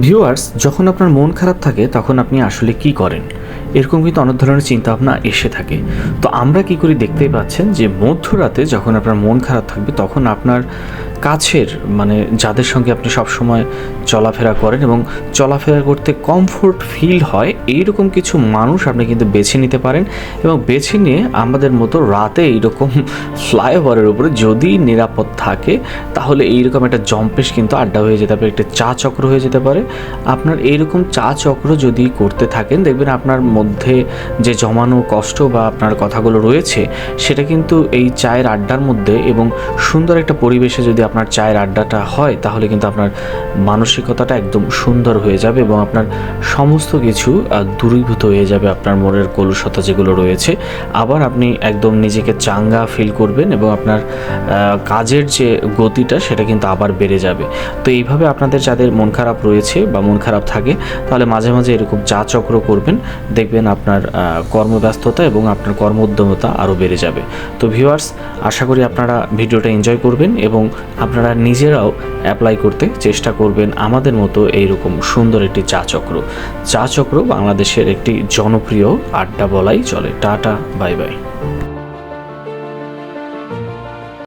Viewers যখন আপনার মন খারাপ থাকে তখন আপনি আসলে কি করেন? এরকম কিন্তু অনেক ধরনের চিন্তা ভাবনা এসে থাকে। তো আমরা কি করি দেখতেই পাচ্ছেন যে মধ্যরাতে যখন আপনার মন খারাপ থাকবে তখন আপনার কাছের মানে যাদের সঙ্গে আপনি সবসময় চলাফেরা করেন এবং চলাফেরা করতে কমফোর্ট ফিল হয়, এইরকম কিছু মানুষ আপনি কিন্তু বেছে নিতে পারেন এবং বেছে নিয়ে আমাদের মতো রাতে এইরকম ফ্লাইওভারের উপরে যদি নিরাপদ থাকে, তাহলে এইরকম একটা জম্পেশ কিন্তু আড্ডা হয়ে যেতে পারে, একটা চা চক্র হয়ে যেতে পারে। আপনার এইরকম চা চক্র যদি করতে থাকেন, দেখবেন আপনার মধ্যে যে জমানো কষ্ট বা আপনার কথাগুলো রয়েছে, সেটা কিন্তু এই চায়ের আড্ডার মধ্যে এবং সুন্দর একটা পরিবেশে যদি আপনার চায়ের আড্ডাটা হয়, তাহলে কিন্তু আপনার মানসিকতাটা একদম সুন্দর হয়ে যাবে এবং আপনার সমস্ত কিছু দূরীভূত হয়ে যাবে আপনার মনের কলুষতা যেগুলো রয়েছে। আবার আপনি একদম নিজেকে চাঙ্গা ফিল করবেন এবং আপনার কাজের যে গতিটা, সেটা কিন্তু আবার বেড়ে যাবে। তো এইভাবে আপনাদের যাদের মন খারাপ রয়েছে বা মন খারাপ থাকে, তাহলে মাঝে মাঝে এরকম চা চক্র করবেন, দেখবেন আপনার কর্মব্যস্ততা এবং আপনার কর্ম উদ্যমতা আরও বেড়ে যাবে। তো ভিউয়ার্স আশা করি আপনারা ভিডিওটা এনজয় করবেন এবং আপনারা নিজেরাও অ্যাপ্লাই করতে চেষ্টা করবেন আমাদের মতো এইরকম সুন্দর একটি চা চক্র। চা চক্র বাংলাদেশের একটি জনপ্রিয় আড্ডা বলাই চলে। Tata, bye bye.